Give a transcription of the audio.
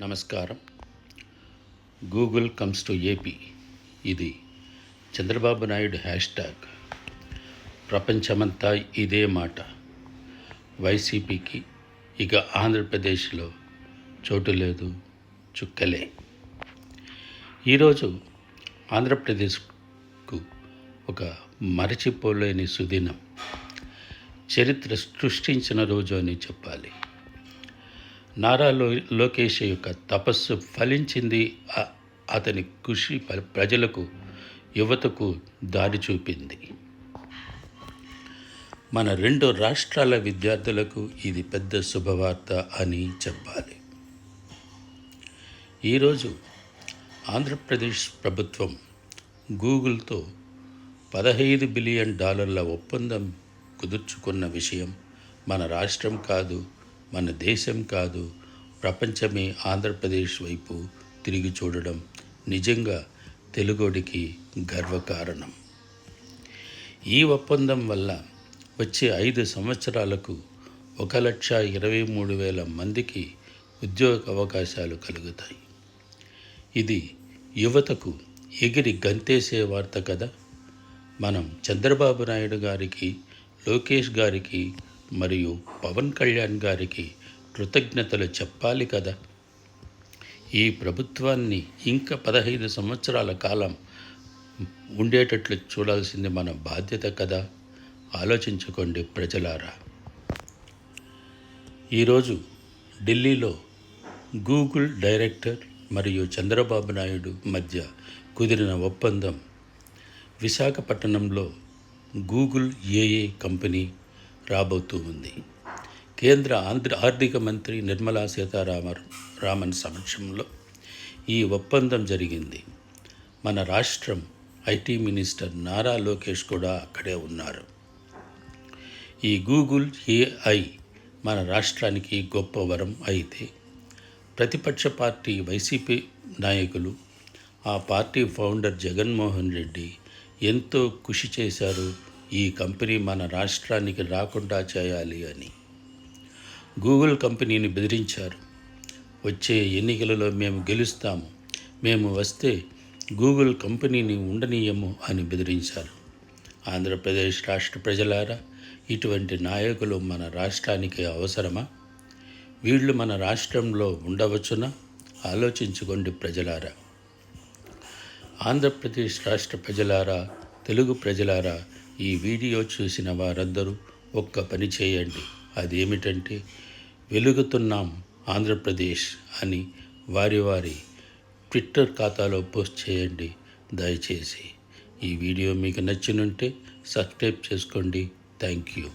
నమస్కారం. Google comes to AP ఇది Chandrababu Naidu hash tag ప్రపంచమంతా ఇదే మాట. వైసీపీకి ఇక ఆంధ్రప్రదేశ్లో చోటు లేదు చుక్కలే. ఈరోజు ఆంధ్రప్రదేశ్కు ఒక మరచిపోలేని సుదినం. చరిత్ర సృష్టించిన రోజు అని చెప్పాలి. నారా లో లోకేష్ యొక్క తపస్సు ఫలించింది అతని కృషి ప్రజలకు యువతకు దారి చూపింది. మన రెండు రాష్ట్రాల విద్యార్థులకు ఇది పెద్ద శుభవార్త అని చెప్పాలి. ఈరోజు ఆంధ్రప్రదేశ్ ప్రభుత్వం గూగుల్తో పదహైదు బిలియన్ డాలర్ల ఒప్పందం కుదుర్చుకున్న విషయం మన రాష్ట్రం కాదు మన దేశం కాదు ప్రపంచమే ఆంధ్రప్రదేశ్ వైపు తిరిగి చూడడం నిజంగా తెలుగోడికి గర్వకారణం. ఈ ఒప్పందం వల్ల వచ్చే ఐదు సంవత్సరాలకు ఒక లక్ష ఇరవై మూడు వేల మందికి ఉద్యోగ అవకాశాలు కలుగుతాయి. ఇది యువతకు ఎగిరి గంతేసే వార్త కదా? మనం చంద్రబాబు నాయుడు గారికి లోకేష్ గారికి మరియు పవన్ కళ్యాణ్ గారికి కృతజ్ఞతలు చెప్పాలి కదా. ఈ ప్రభుత్వాన్ని ఇంకా పదహైదు సంవత్సరాల కాలం ఉండేటట్లు చూడాల్సింది మన బాధ్యత కదా. ఆలోచించుకోండి ప్రజలారా. ఈరోజు ఢిల్లీలో గూగుల్ డైరెక్టర్ మరియు చంద్రబాబు నాయుడు మధ్య కుదిరిన ఒప్పందం విశాఖపట్నంలో గూగుల్ ఏఏ కంపెనీ రాబోతూ ఉంది. కేంద్ర ఆంధ్ర ఆర్థిక మంత్రి నిర్మలా సీతారామన్ రామన్ సమక్షంలో ఈ ఒప్పందం జరిగింది. మన రాష్ట్రం ఐటీ మినిస్టర్ నారా లోకేష్ కూడా అక్కడే ఉన్నారు. ఈ గూగుల్ ఏఐ మన రాష్ట్రానికి గొప్ప వరం అయితే ప్రతిపక్ష పార్టీ వైసీపీ నాయకులు ఆ పార్టీ ఫౌండర్ జగన్మోహన్ రెడ్డి ఎంతో కృషి చేశారు ఈ కంపెనీ మన రాష్ట్రానికి రాకుండా చేయాలి అని. గూగుల్ కంపెనీని బెదిరించారు. వచ్చే ఎన్నికలలో మేము గెలుస్తాము. మేము వస్తే గూగుల్ కంపెనీని ఉండనీయము అని బెదిరించారు. ఆంధ్రప్రదేశ్ రాష్ట్ర ప్రజలారా ఇటువంటి నాయకులు మన రాష్ట్రానికి అవసరమా? వీళ్ళు మన రాష్ట్రంలో ఉండవచ్చునా? ఆలోచించుకోండి ప్రజలారా. ఆంధ్రప్రదేశ్ రాష్ట్ర ప్రజలారా తెలుగు ప్రజలారా ఈ వీడియో చూసిన వారందరూ ఒక్క పని చేయండి. అదేమిటంటే వెలుగుతున్నాం ఆంధ్రప్రదేశ్ అని వారి వారి ట్విట్టర్ ఖాతాలో పోస్ట్ చేయండి. దయచేసి ఈ వీడియో మీకు నచ్చినుంటే సబ్స్క్రైబ్ చేసుకోండి. Thank you.